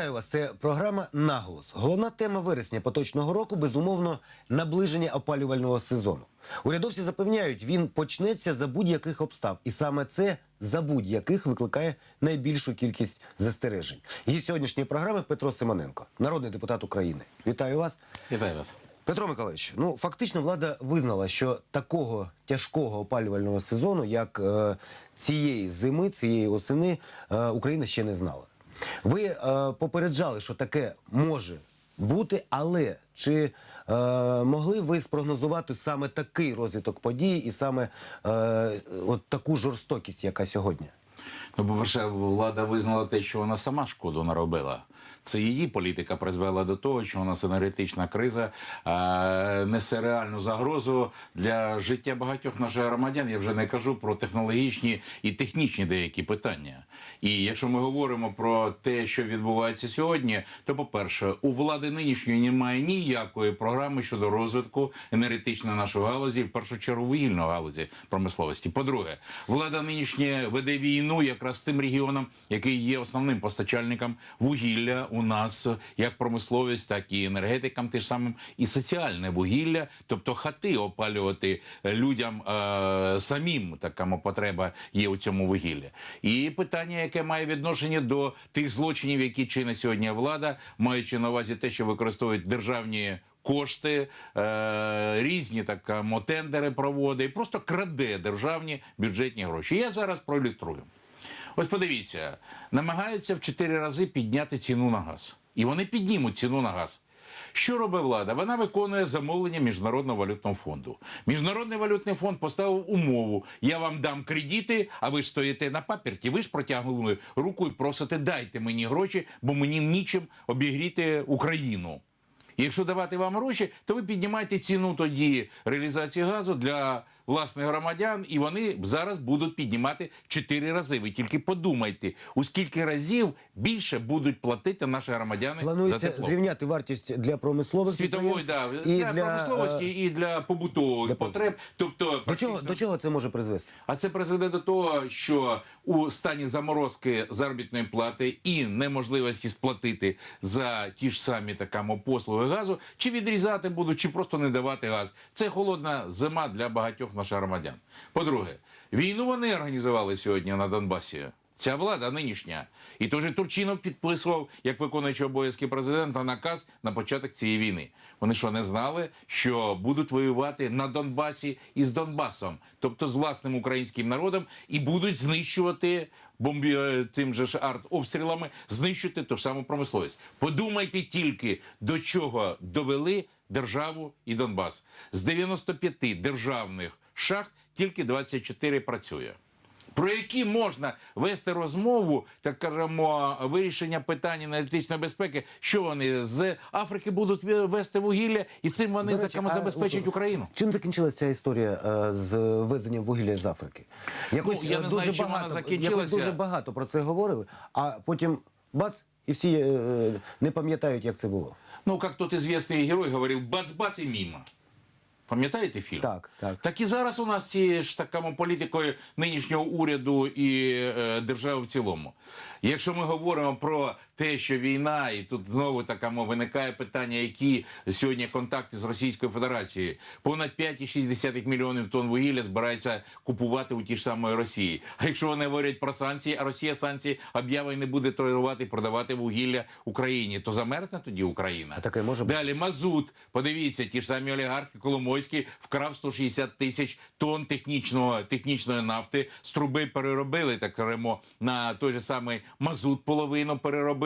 Вітаю вас. Це програма Наголос. Головна тема вересня поточного року безумовно наближення опалювального сезону. Урядовці запевняють, він почнеться за будь-яких обстав, і саме це за будь-яких викликає найбільшу кількість застережень. Гість сьогоднішньої програми Петро Симоненко, народний депутат України. Вітаю вас. Вітаю вас. Петро Миколаївич, ну фактично влада визнала, що такого тяжкого опалювального сезону, як е, цієї зими, цієї осени, е, Україна ще не знала. Ви е, попереджали, що таке може бути, але чи е, могли ви спрогнозувати саме такий розвиток подій і саме е, от таку жорстокість, яка сьогодні? Ну, по-перше, влада визнала те, що вона сама шкоду наробила. Це її політика призвела до того, що у нас енергетична криза е, несе реальну загрозу для життя багатьох наших громадян. Я вже не кажу про технологічні і технічні деякі питання. І якщо ми говоримо про те, що відбувається сьогодні, то по-перше, у влади нинішньої немає ніякої програми щодо розвитку енергетичної нашої галузі, в першу чергу вугільної галузі промисловості. По-друге, влада нинішня веде війну якраз тим регіоном, який є основним постачальником вугілля у нас, як промисловість, так і енергетикам, тим самим і соціальне вугілля, тобто хати опалювати людям е, самим такому потреба є у цьому вугіллі. І питання, яке має відношення до тих злочинів, які чинить сьогодні влада, маючи на увазі те, що використовують державні. Кошти е, різні так е, тендери проводить, просто краде державні бюджетні гроші. Я зараз проілюструю. Ось подивіться, намагаються в чотири рази підняти ціну на газ. І вони піднімуть ціну на газ. Що робить влада? Вона виконує замовлення Міжнародного валютного фонду. Міжнародний валютний фонд поставив умову: я вам дам кредити, а ви стоїте на папірті. Ви ж протягнули руку і просите, дайте мені гроші, бо мені нічим обігріти Україну. Якщо давати вам гроші, то ви піднімаєте ціну тоді реалізації газу для власних громадян, і вони зараз будуть піднімати в 4 рази. Ви тільки подумайте, у скільки разів більше будуть платити наші громадяни за Планується тепло. зрівняти вартість для промислових Світової да, підприємств для, для, промисловості і для побутових для потреб. Тобто До чого, до чого це може призвести? а це призведе до того, що у стані заморозки заробітної плати і неможливості сплатити за ті ж самі такамо послуги газу, чи відрізати будуть, чи просто не давати газ. Це холодна зима для багатьох наших громадян. По-друге, війну вони організували сьогодні на Донбасі. Ця влада нинішня. І той же Турчинов підписував, як виконуючий обов'язки президента, наказ на початок цієї війни. Вони що не знали, що будуть воювати на Донбасі із Донбасом, тобто з власним українським народом, і будуть знищувати бомбі е, тим же артобстрілами, знищити ту ж саму промисловість. Подумайте тільки до чого довели державу і Донбас. З 95 державних шахт тільки 24 працює. Про які можна вести розмову, так кажемо, вирішення питань енергетичної безпеки, що вони з Африки будуть вести вугілля, і цим вони так речі, а, забезпечать Україну. Чим закінчилася ця історія е, з везенням вугілля з Африки? Якось Ну, я е, не дуже знаю, чим вона багато, закінчилася. якось дуже багато про це говорили, а потім бац, і всі е, не пам'ятають, як це було. Ну, як тот известний герой говорив, бац-бац і мімо. Пам'ятаєте фільм? Так, так. Так і зараз у нас ці ж такому політикою нинішнього уряду і е, держави в цілому. Якщо ми говоримо про те, що війна, і тут знову такому виникає питання, які сьогодні контакти з Російською Федерацією, понад 5,6 мільйонів тонн вугілля збирається купувати у ті ж самої Росії. А якщо вони говорять про санкції, а Росія санкції об'яви не буде толерувати і продавати вугілля Україні, то замерзне тоді Україна. А таке може бути? Далі мазут. Подивіться, ті ж самі олігархи Коломойський вкрав 160 тисяч тонн технічного, технічної нафти. З труби переробили, так скажемо, на той же самий мазут половину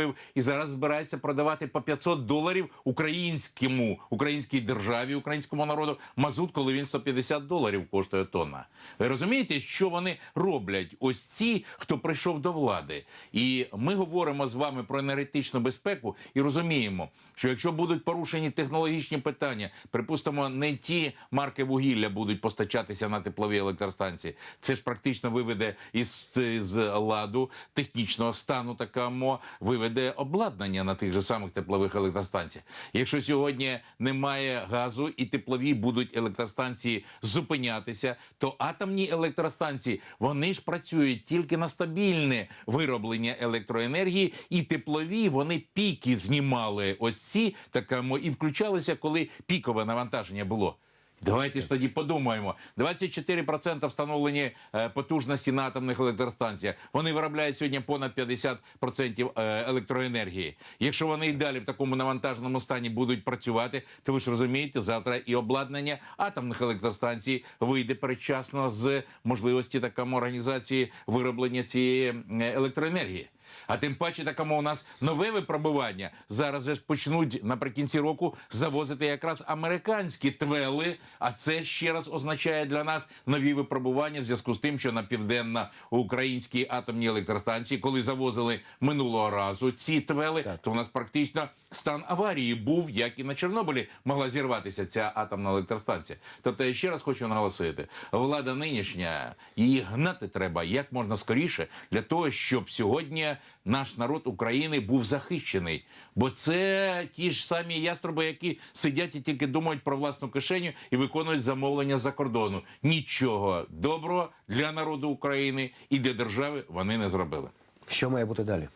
переробив. І зараз збирається продавати по 500 доларів українському, українській державі, українському народу мазут, коли він 150 доларів коштує тонна. Ви розумієте, що вони роблять? Ось ці, хто прийшов до влади. І ми говоримо з вами про енергетичну безпеку і розуміємо, що якщо будуть порушені технологічні питання, припустимо, не ті марки вугілля будуть постачатися на теплові електростанції. Це ж практично виведе із, із ладу технічного стану такому, виведе виведе обладнання на тих же самих теплових електростанціях. Якщо сьогодні немає газу і теплові будуть електростанції зупинятися, то атомні електростанції вони ж працюють тільки на стабільне вироблення електроенергії, і теплові вони піки знімали ось ці такому і включалися, коли пікове навантаження було. Давайте ж тоді подумаємо. 24% встановлені е, потужності на атомних електростанціях. Вони виробляють сьогодні понад 50% е, електроенергії. Якщо вони і далі в такому навантаженому стані будуть працювати, то ви ж розумієте, завтра і обладнання атомних електростанцій вийде передчасно з можливості такому організації вироблення цієї е, електроенергії. А тим паче такому у нас нове випробування. Зараз же почнуть наприкінці року завозити якраз американські твели. А це ще раз означає для нас нові випробування в зв'язку з тим, що на південно-українській атомній електростанції, коли завозили минулого разу ці твели, то у нас практично стан аварії був, як і на Чорнобилі могла зірватися ця атомна електростанція. Тобто я ще раз хочу наголосити: влада нинішня її гнати треба як можна скоріше для того, щоб сьогодні наш народ України був захищений. Бо це ті ж самі яструби, які сидять і тільки думають про власну кишеню і виконують замовлення за кордону. Нічого доброго для народу України і для держави вони не зробили. Що має бути далі?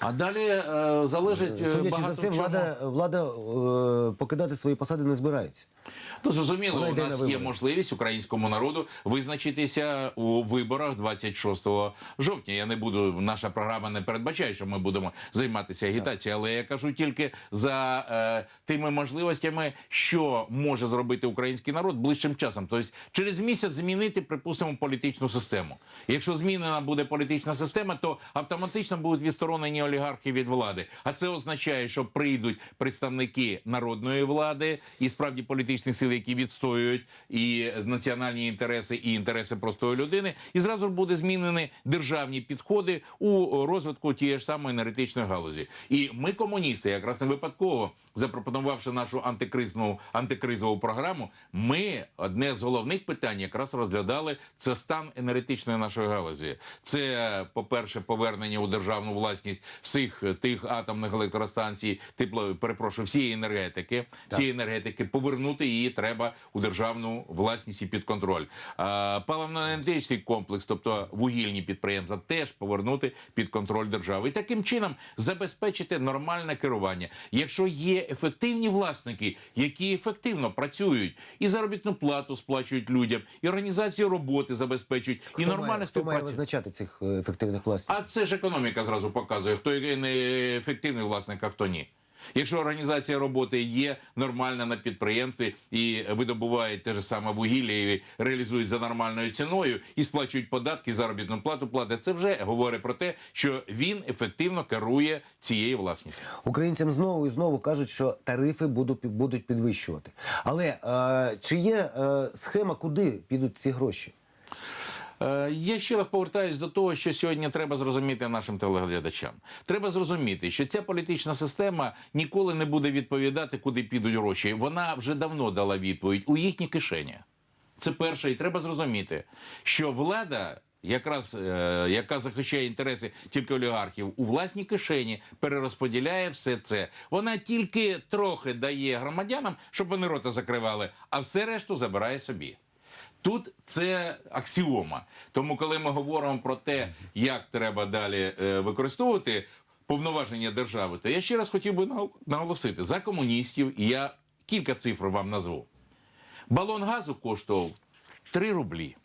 А далі е, залежить е, Судячи за багато все, чому. влада, влада е, покидати свої посади не збирається. Ну, зрозуміло, Вона у йде на нас є вибори. можливість українському народу визначитися у виборах 26 жовтня. Я не буду, наша програма не передбачає, що ми будемо займатися агітацією, але я кажу тільки за е, тими можливостями, що може зробити український народ ближчим часом. Тобто через місяць змінити, припустимо, політичну систему. Якщо змінена буде політична система, то автоматично будуть відсторонені олігархи від влади. А це означає, що прийдуть представники народної влади і справді політичних сил, які відстоюють і національні інтереси, і інтереси простої людини, і зразу буде змінені державні підходи у розвитку тієї ж самої енергетичної галузі. І ми, комуністи, якраз не випадково запропонувавши нашу антикризну антикризову програму, ми одне з головних питань якраз розглядали це стан енергетичної нашої галузі. Це, по-перше, повернення у державну власність всіх тих атомних електростанцій, тепло перепрошую, всієї енергетики. Цієї енергетики повернути її треба у державну власність і під контроль. А, Паливно-енергетичний комплекс, тобто вугільні підприємства, теж повернути під контроль держави. І таким чином забезпечити нормальне керування. Якщо є ефективні власники, які ефективно працюють і заробітну плату сплачують людям, і організацію роботи забезпечують, і Хто нормальна має, хто має визначати цих е, ефективних власників? А це ж економіка зразу показує, хто є неефективний власник, а хто ні. Якщо організація роботи є нормальна на підприємстві і видобувають те ж саме вугілля і реалізують за нормальною ціною і сплачують податки, заробітну плату платять, це вже говорить про те, що він ефективно керує цією власністю. Українцям знову і знову кажуть, що тарифи будуть, будуть підвищувати. Але е, чи є е, схема, куди підуть ці гроші? Е, Я ще раз повертаюсь до того, що сьогодні треба зрозуміти нашим телеглядачам. Треба зрозуміти, що ця політична система ніколи не буде відповідати, куди підуть гроші. Вона вже давно дала відповідь у їхні кишені. Це перше, і треба зрозуміти, що влада. Якраз е, яка захищає інтереси тільки олігархів у власній кишені перерозподіляє все це. Вона тільки трохи дає громадянам, щоб вони рота закривали, а все решту забирає собі. Тут це аксіома. Тому, коли ми говоримо про те, як треба далі е, використовувати повноваження держави, то я ще раз хотів би наголосити за комуністів, і я кілька цифр вам назву. Балон газу коштував 3 рублі.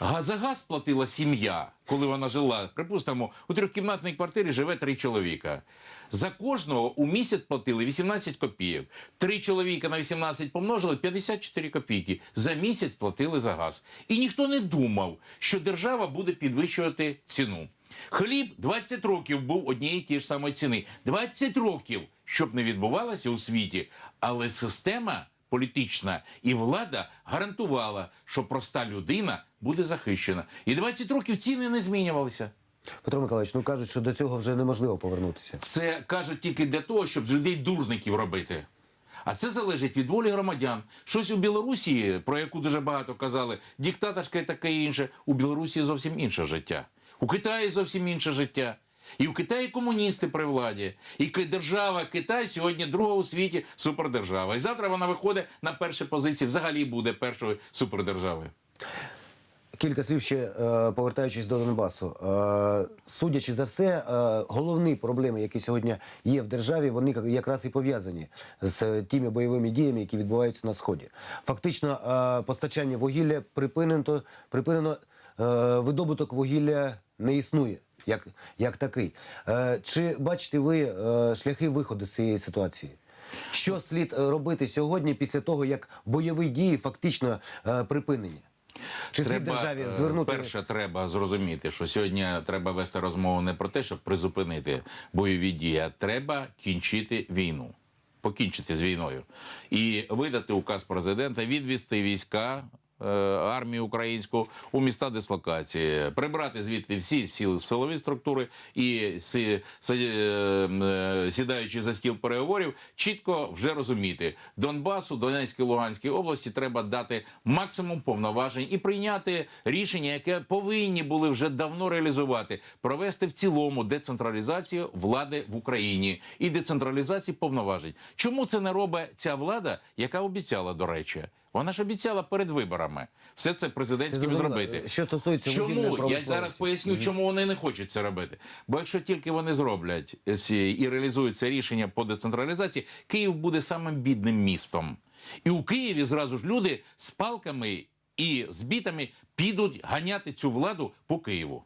Га- За газ платила сім'я, коли вона жила. Припустимо, у трьохкімнатній квартирі живе три чоловіка. За кожного у місяць платили 18 копійок. Три чоловіка на 18 помножили 54 копійки. За місяць платили за газ. І ніхто не думав, що держава буде підвищувати ціну. Хліб 20 років був однієї тієї ж самої ціни. 20 років, щоб не відбувалося у світі, але система політична і влада гарантувала, що проста людина буде захищена. І 20 років ціни не змінювалися. Петро Миколаївич, ну кажуть, що до цього вже неможливо повернутися. Це кажуть тільки для того, щоб з людей дурників робити. А це залежить від волі громадян. Щось у Білорусі, про яку дуже багато казали, диктаторське і таке інше. У Білорусі зовсім інше життя. У Китаї зовсім інше життя. І в Китаї комуністи при владі. І держава Китай сьогодні друга у світі супердержава. І завтра вона виходить на перші позиції, взагалі буде першою супердержавою. Кілька слів ще е, повертаючись до Донбасу. Е, Судячи за все, е, головні проблеми, які сьогодні є в державі, вони як- якраз і пов'язані з тими бойовими діями, які відбуваються на сході. Фактично, постачання вугілля припинено, припинено видобуток вугілля не існує. Як, як такий. Е, чи бачите ви е, шляхи виходу з цієї ситуації? Що слід робити сьогодні після того, як бойові дії фактично е, припинені? Чи слід державі е, звернути перше, треба зрозуміти, що сьогодні треба вести розмову не про те, щоб призупинити бойові дії, а треба кінчити війну. Покінчити з війною і видати указ президента, відвести війська. Е, Армію українську у міста дислокації, прибрати звідти всі сіли силові структури і е, е, сідаючи за стіл переговорів, чітко вже розуміти Донбасу, Донецькій Луганській області треба дати максимум повноважень і прийняти рішення, яке повинні були вже давно реалізувати, провести в цілому децентралізацію влади в Україні і децентралізацію повноважень. Чому це не робить ця влада, яка обіцяла до речі? Вона ж обіцяла перед виборами все це президентським Це зробити. Що стосується чому я зараз поясню, чому вони не хочуть це робити. Бо якщо тільки вони зроблять ці- і реалізують це рішення по децентралізації, Київ буде самим бідним містом. І у Києві зразу ж люди з палками і з бітами підуть ганяти цю владу по Києву.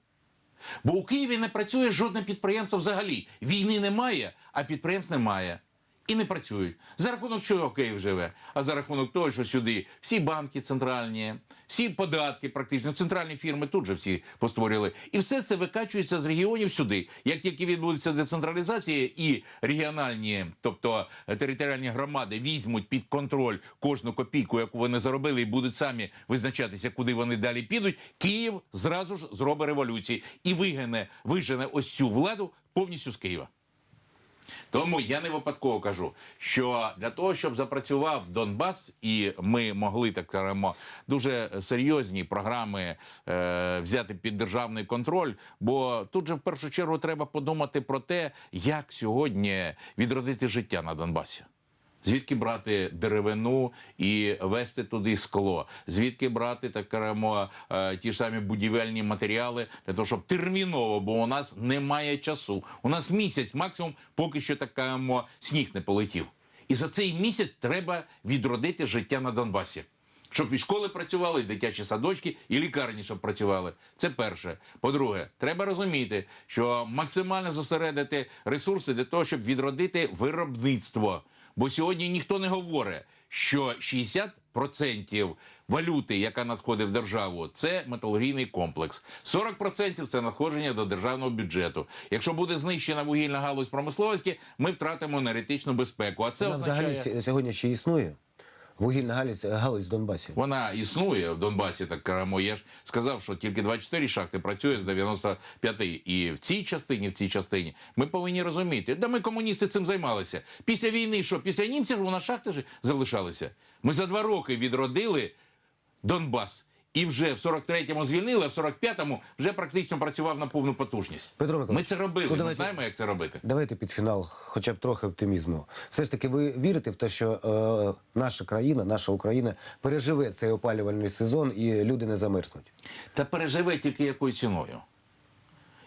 Бо у Києві не працює жодне підприємство взагалі. Війни немає, а підприємств немає. І не працюють. За рахунок чого Київ живе? А за рахунок того, що сюди всі банки центральні, всі податки, практично центральні фірми тут же всі постворили. І все це викачується з регіонів сюди. Як тільки відбудеться децентралізація і регіональні, тобто е, територіальні громади, візьмуть під контроль кожну копійку, яку вони заробили, і будуть самі визначатися, куди вони далі підуть. Київ зразу ж зробить революцію і вигне, вижене ось цю владу повністю з Києва. Тому я не випадково кажу, що для того, щоб запрацював Донбас, і ми могли так скажемо, дуже серйозні програми е, взяти під державний контроль. Бо тут же в першу чергу треба подумати про те, як сьогодні відродити життя на Донбасі. Звідки брати деревину і вести туди скло? Звідки брати так кажемо, е, ті ж самі будівельні матеріали для того, щоб терміново, бо у нас немає часу. У нас місяць максимум, поки що так кажемо, сніг не полетів. І за цей місяць треба відродити життя на Донбасі. Щоб і школи працювали, і дитячі садочки, і лікарні, щоб працювали. Це перше. По-друге, треба розуміти, що максимально зосередити ресурси для того, щоб відродити виробництво. Бо сьогодні ніхто не говорить, що 60% валюти, яка надходить в державу, це металургійний комплекс. 40% це надходження до державного бюджету. Якщо буде знищена вугільна галузь промисловості, ми втратимо енергетичну безпеку. А це Вона означає... взагалі сьогодні ще існує? Вугільна галузь, галузь в Донбасі. Вона існує в Донбасі, так ж сказав, що тільки 24 шахти працює з 95. І в цій частині, в цій частині, ми повинні розуміти, да ми комуністи цим займалися. Після війни, що після німців у нас шахти ж залишалися. Ми за два роки відродили Донбас. І вже в 43-му звільнили, а в 45-му вже практично працював на повну потужність. Петро Миколаївич, Ми це робили. ну, Ми давайте- знаємо, як це робити. Давайте під фінал, хоча б трохи оптимізму. Все ж таки, ви вірите в те, що е, наша країна, наша Україна переживе цей опалювальний сезон і люди не замерзнуть? Та переживе тільки якою ціною.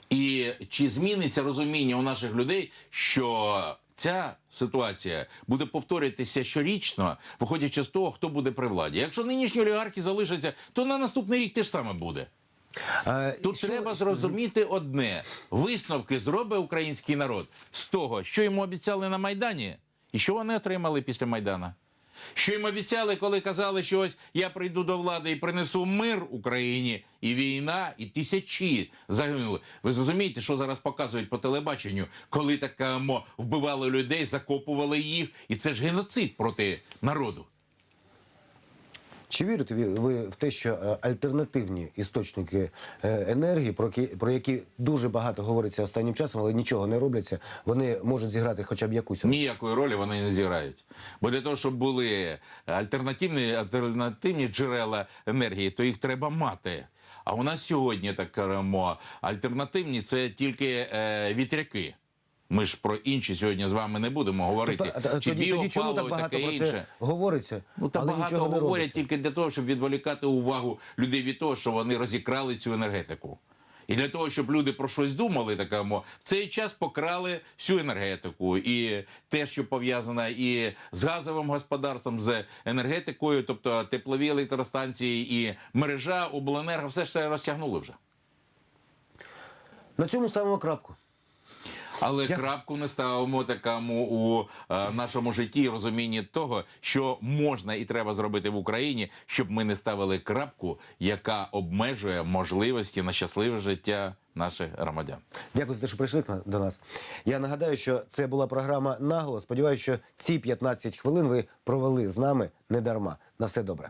І чи зміниться розуміння у наших людей, що ця ситуація буде повторюватися щорічно, виходячи з того, хто буде при владі. Якщо нинішні олігархи залишаться, то на наступний рік те ж саме буде. А, Тут що- треба зрозуміти одне: висновки зробить український народ з того, що йому обіцяли на Майдані, і що вони отримали після Майдана. Що їм обіцяли, коли казали, що ось я прийду до влади і принесу мир Україні, і війна, і тисячі загинули. Ви зрозумієте, що зараз показують по телебаченню, коли так вбивали людей, закопували їх, і це ж геноцид проти народу. Чи вірите ви, в те, що е, альтернативні істочники е, енергії, про які дуже багато говориться останнім часом, але нічого не робляться, вони можуть зіграти хоча б якусь роль? Ніякої ролі вони не зіграють. Бо для того, щоб були альтернативні, альтернативні джерела енергії, то їх треба мати. А у нас сьогодні так кажемо, альтернативні це тільки е, вітряки. Ми ж про інші сьогодні з вами не будемо говорити. Тобто, а Чи тоді, тоді чому так багато таке про інше. говориться? Ну та але багато говорять робиться? тільки для того, щоб відволікати увагу людей від того, що вони розікрали цю енергетику. І для того, щоб люди про щось думали, такому в цей час покрали всю енергетику, і те, що пов'язане і з газовим господарством, з енергетикою, тобто теплові електростанції і мережа обленерго, все ж це розтягнули вже. На цьому ставимо крапку. Але крапку не ставимо такому у е, нашому житті і розумінні того, що можна і треба зробити в Україні, щоб ми не ставили крапку, яка обмежує можливості на щасливе життя наших громадян. Дякую за те, що прийшли до нас. Я нагадаю, що це була програма наголос. Сподіваюся, що ці 15 хвилин ви провели з нами не дарма. На все добре.